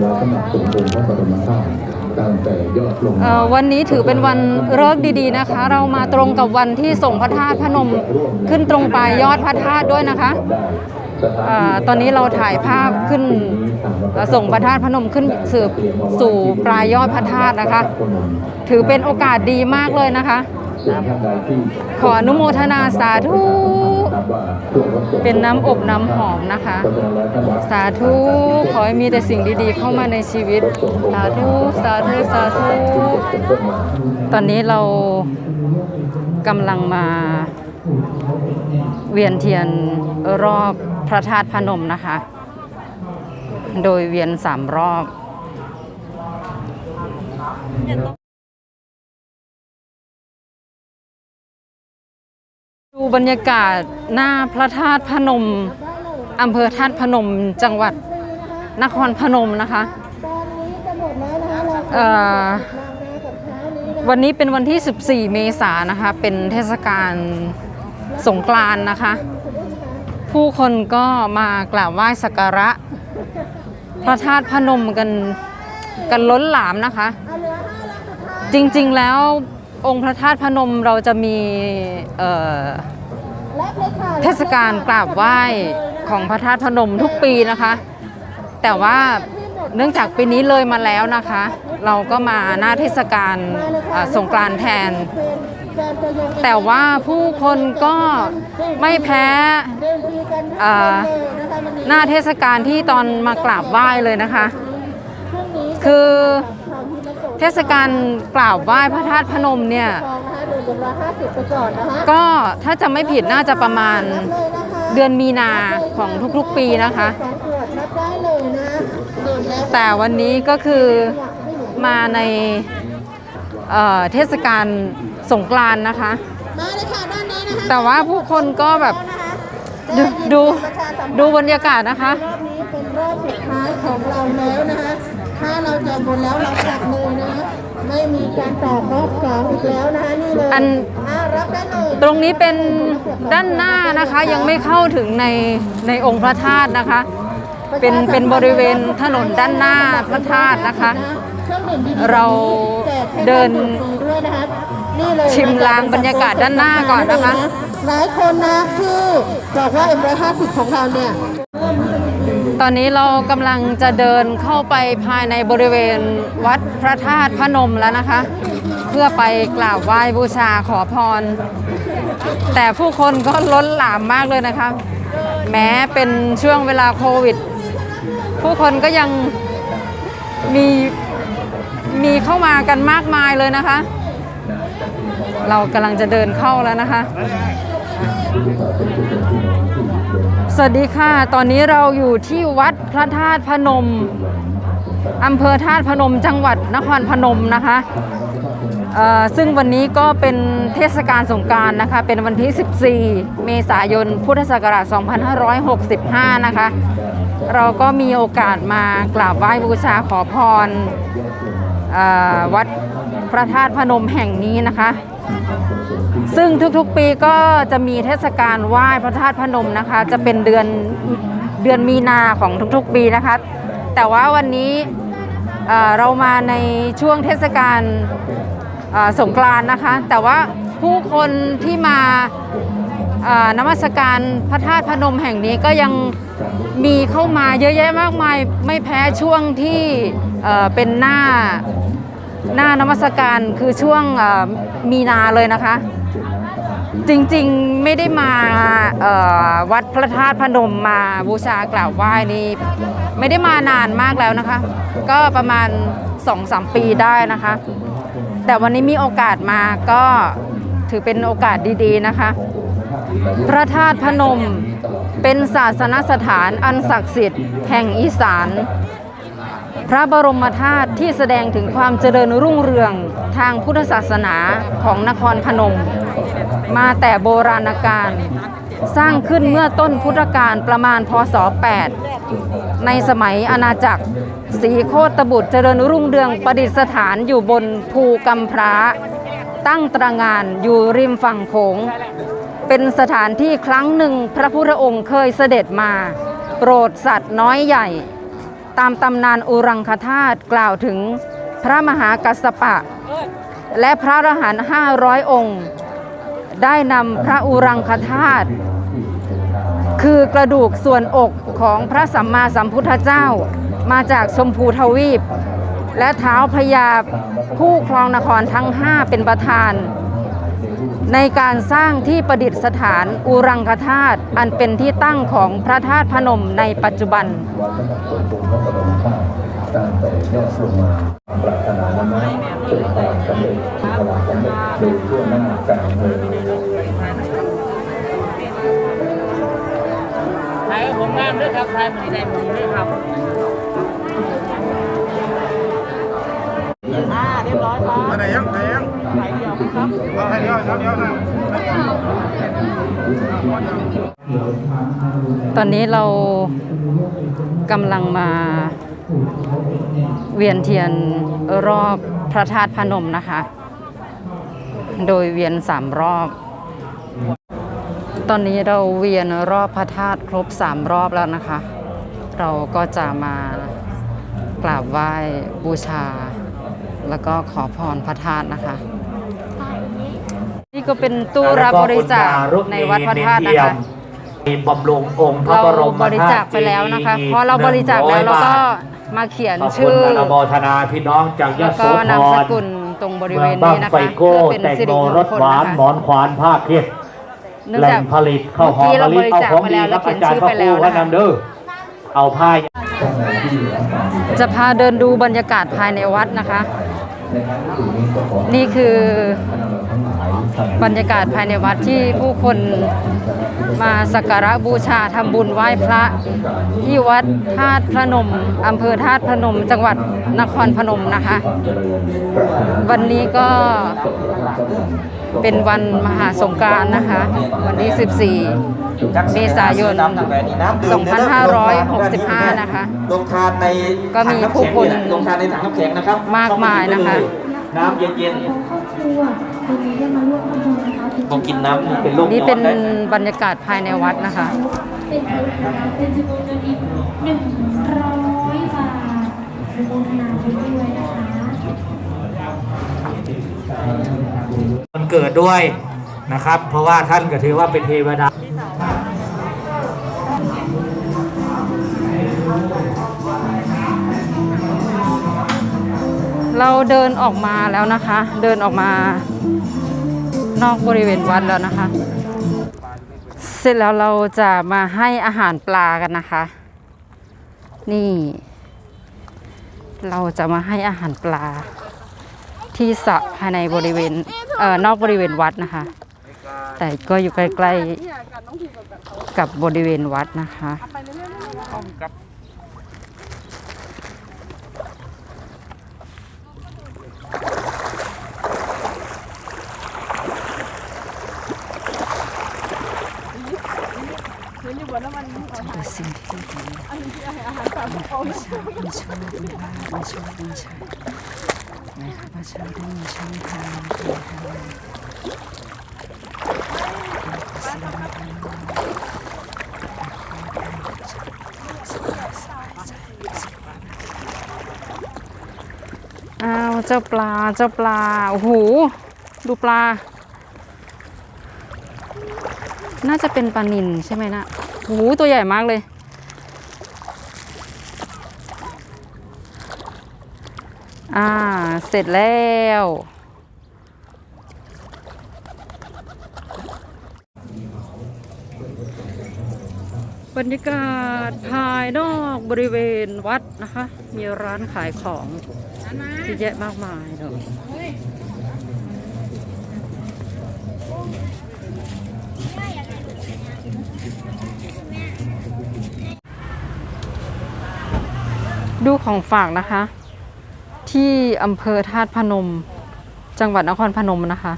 และสำหรับสมเด็จพระบรมธาตุตั้งแต่ยอดลงวันนี้ถือเป็นวันฤกษ์ดีๆนะคะ เรามาตรงกับวันที่ส่งพระธาตุพนมขึ้นตรงปลายยอดพระธาตุด้วยนะคะอตอนนี้เราถ่ายภาพขึ้นส่งพระธาตุพนมขึ้นสืบสู่ปลายยอดพระธาตุนะคะ ถือเป็นโอกาสดีมากเลยนะคะ ส่วนท่านใดที่ขออนุโมทนาสาธุครับว่าตัวรถส่งเป็นน้ำอบน้ำหอมนะคะเพราะฉะนั้นแล้วท่านว่าสาธุ ขอให้มีแต่สิ่งดีๆ เข้ามาในชีวิต สาธุ สาธุ สาธุเป็นต้นมาตอนนี้เรากำลังมาเวียนเทียนรอบพระธาตุพนมนะคะ โดยเวียนสามรอบ ดูบรรยากาศหน้าพระธาตุพนมอำเภอธาตุพนมจังหวัดนครพนมนะคะวันนี้เป็นวันที่ 14 เมษายนนะคะ เป็นเทศกาลสงกรานต์นะคะ ผู้คนก็มากราบไหว้สักการะ พระธาตุพนมกันกันล้นหลามนะคะ จริงๆแล้วองค์พระธาตุพนมเราจะมี เทศกาลกราบไหว้ของพระธาตุพนมทุกปีนะคะ แต่ว่าเนื่องจากปีนี้เลยมาแล้วนะคะ เราก็มาหน้าเทศกาลสงกรานต์แทน แต่ว่าผู้คนก็ไม่แพ้หน้าเทศกาลที่ตอนมากราบไหว้เลยนะคะ คือเทศกาลกราบไหว้พระธาตุพนมเนี่ย ก็ถ้าจะไม่ผิดน่าจะประมาณเดือนมีนาของทุกๆปีนะคะแต่วันนี้ก็คือมาในเอ่อเทศกาลสงกรานต์นะคะ มาเลยค่ะด้านนี้นะคะแต่ว่าผู้คนก็แบบดูดูดูบรรยากาศนะคะ รอบนี้เป็นรอบสุดท้ายของเราแล้วนะคะ ถ้าเราจะบนแล้วเรากลับเลยนะคะ ไม่มีการต่อรอบสองอีกแล้วนะคะนี่เลยอันอ่ารับได้เลยตรงนี้เป็นด้านหน้านะคะยังไม่เข้าถึงในในองค์พระธาตุนะคะ เป็นเป็นบริเวณถนนด้านหน้าพระธาตุนะคะ เครื่องดื่มดีๆเราแจกให้เดินฟรีด้วยนะคะนี่เลยชิมลางบรรยากาศด้านหน้าก่อนนะคะ หลายคนนะที่บอกว่า M150 ของเราเนี่ย ตอนนี้เรากำลังจะเดินเข้าไปภายในบริเวณวัดพระธาตุพนมแล้วนะคะ เพื่อไปกราบไหว้บูชาขอพร แต่ผู้คนก็ล้นหลามมากเลยนะคะ แม้เป็นช่วงเวลาโควิด ผู้คนก็ยังมีมีเข้ามากันมากมายเลยนะคะ เรากำลังจะเดินเข้าแล้วนะคะ สวัสดีค่ะ ตอนนี้เราอยู่ที่วัดพระธาตุพนมอำเภอธาตุพนมจังหวัดนครพนมนะคะซึ่งวันนี้ก็เป็นเทศกาลสงการนะคะ เป็นวันที่ 14 เมษายน พุทธศักราช 2565 นะคะ เราก็มีโอกาสมากราบไหว้บูชาขอพรอวัดพระธาตุพนมแห่งนี้นะคะ ซึ่งทุกๆปีก็จะมีเทศกาลไหว้พระธาตุพนมนะคะ จะเป็นเดือนเดือนมีนาของทุกๆปีนะคะ แต่ว่าวันนี้เเรามาในช่วงเทศกาลสงกรานต์นะคะ แต่ว่าผู้คนที่มานมัสการพระธาตุพนมแห่งนี้ก็ยังมีเข้ามาเยอะแยะมากมายไม่แพ้ช่วงที่เเป็นหน้า หน้านมัสการคือช่วงมีนาเลยนะคะ จริงๆไม่ได้มาวัดพระธาตุพนมมาบูชากราบไหว้นี่ไม่ได้มานานมากแล้วนะคะ ก็ประมาณ2องสปีได้นะคะ แต่วันนี้มีโอกาสมาก็ถือเป็นโอกาสดีๆนะคะ พระธาตุพนมเป็นศาสนสถานอันศักดิ์สิทธิ์แห่งอีสาน พระบรมธาตุที่แสดงถึงความเจริญรุ่งเรืองทางพุทธศาสนาของนครพนม มาแต่โบราณกาลสร้างขึ้นเมื่อต้นพุทธกาลประมาณพศ 8 ในสมัยอาณาจักรศรีโคตบุตรเจริญรุ่งเรืองประดิษฐานอยู่บนภูกำพร้า ตั้งตระงานอยู่ริมฝั่งโขง เป็นสถานที่ครั้งหนึ่งพระพุทธองค์เคยเสด็จมา โปรดสัตว์น้อยใหญ่ ตามตำนานอุรังคธาตุกล่าวถึงพระมหากัสสปะ และพระอรหันต์500องค์ ได้นำพระอุรังคธาตุคือกระดูกส่วนอกของพระสัมมาสัมพุทธเจ้า มาจากชมพูทวีป และเท้าพญาผู้ครองนครทั้ง5เป็นประธาน ในการสร้างที่ประดิษฐานอุรังคธาตุอันเป็นที่ตั้งของพระธาตุพนมในปัจจุบันตั้งแต่ยอดลงมาปรารถนานั้นเป็นความสำเร็จความสำเร็จโดยทั่วหน้ากันเลยถ่ายกับผมงามด้วยครับถ่ายมือได้มือด้วยครับ ตอนนี้เรากำลังมาเวียนเทียนรอบพระธาตุพนมนะคะ โดยเวียนสามรอบ ตอนนี้เราเวียนรอบพระธาตุครบสามรอบแล้วนะคะ เราก็จะมากราบไหว้บูชา แล้วก็ขอพรพระธาตุนะคะ นี่ก็เป็นตู้รับบริจาคในวัดพระธาตุนะคะมีบำรุงองค์พระเราบรมบริจาคไปแล้วนะคะพอเราบริจาคแล้วเราก็มาเขียนขอบคุณชื่ออนุโมทนาพี่น้องจากยแล้วโสก็ธนามสรกุลตรงบริเวเมืองณบ้านี้งนะไฟคะโก้เพื่อเป็นแตงสิโมริมรงสคลหวานนะคะหมอนขวานผ้าเครียดเนื่องแหล่จากงผลิตข้าวหอมเมื่อกี้มะเราลิบริเอาจาคของไปดีแล้วคแล้รัวบเขียอานจารชื่ย์อพระไปครูแล้วพระนะคะนำเด้อเอาผ้าจะพาเดินดูบรรยากาศภายในวัดนะคะ นี่คือ บรรยากาศภายในวัดที่ผู้คนมาสักการะบูชาทำบุญไหว้พระ ที่วัดธาตุพระนมอำเภอธาตุพระนม จังหวัดนครพนมนะคะ วันนี้ก็เป็นวันมหาสงกรานต์นะคะ วันที่ 14 เมษายน 2565 นะคะลงทานในก็มีผู้คนลงทานในถังน้ำแข็งนะครับมากมายนะคะ น้ำเย็นค รอบครัววันนี้ได้มาร่วมทำบุญนะคะๆผมกินน้ำเป็นโรคนี่เป็นย้อได้บรรยากาศภายในวัดนะคะเป็นเงินนะคะเป็นจำนวนเงินอีกหนึ่งร้อยบาทอนุโมทนาไปด้วยนะคะวันเกิดด้วยนะครับ เพราะว่าท่านก็ถือว่าเป็นเทวดาเราเดินออกมาแล้วนะคะ เดินออกมา นอกบริเวณวัดแล้วนะคะ เสร็จแล้วเราจะมาให้อาหารปลากันนะคะ นี่ เราจะมาให้อาหารปลา ที่สระภายในบริเวณเอ่อนอกบริเวณวัดนะคะ แต่ก็อยู่ใกล้ๆกับบริเวณวัดนะคะ สิ่งที่ดีไม่ชอบไม่ชอบไม่ชอบไม่ชอบไม่ชอบไม่ค่ะประชาชนมีช่องทางการทำอ้าวเจ้าปลาเจ้าปลาโอ้โหดูปลา น่าจะเป็นปลานิลใช่ไหมนะ โอ้โหตัวใหญ่มากเลย อ่า เสร็จแล้ว บรรยากาศภายนอกบริเวณวัดนะคะ มีร้านขายของเยอะแยะมากมายเลย ดูของฝากนะคะ ที่อำเภอธาตุพนม จังหวัดนครพนมนะคะ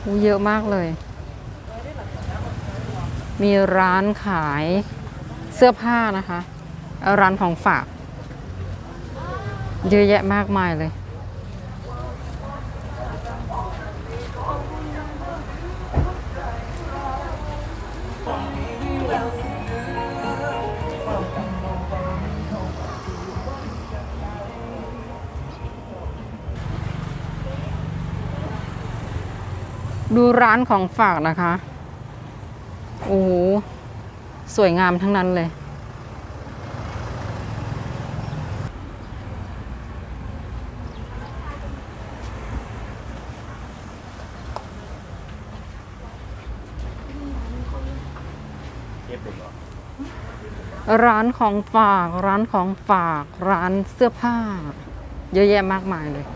โอ้เยอะมากเลย มีร้านขายเสื้อผ้านะคะ ร้านของฝาก เยอะแยะมากมายเลย ดูร้านของฝากนะคะ โอ้โห สวยงามทั้งนั้นเลย ร้านของฝาก ร้านของฝาก ร้านเสื้อผ้า เยอะแยะมากมายเลย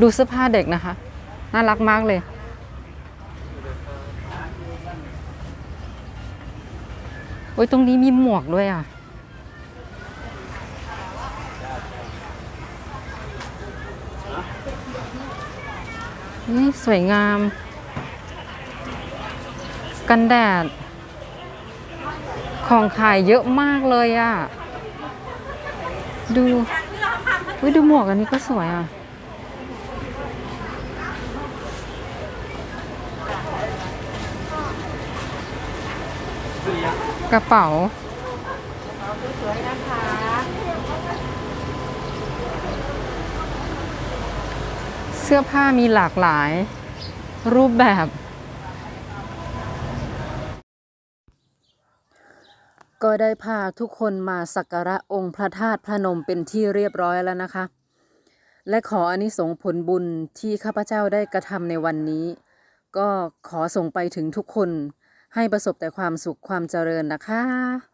ดูเสื้อผ้าเด็กนะคะ น่ารักมากเลย โอ้ยตรงนี้มีหมวกด้วยอะ นี่สวยงาม กันแดด ของขายเยอะมากเลยอะ ดูวิดูหมวกอันนี้ก็สวยอะ กระเป๋าเสื้อผ้ามีหลากหลาย รูปแบบ ก็ได้พาทุกคนมาสักการะองค์พระธาตุพระนมเป็นที่เรียบร้อยแล้วนะคะ และขออานิสงส์ผลบุญที่ข้าพเจ้าได้กระทำในวันนี้ ก็ขอส่งไปถึงทุกคน ให้ประสบแต่ความสุขความเจริญนะคะ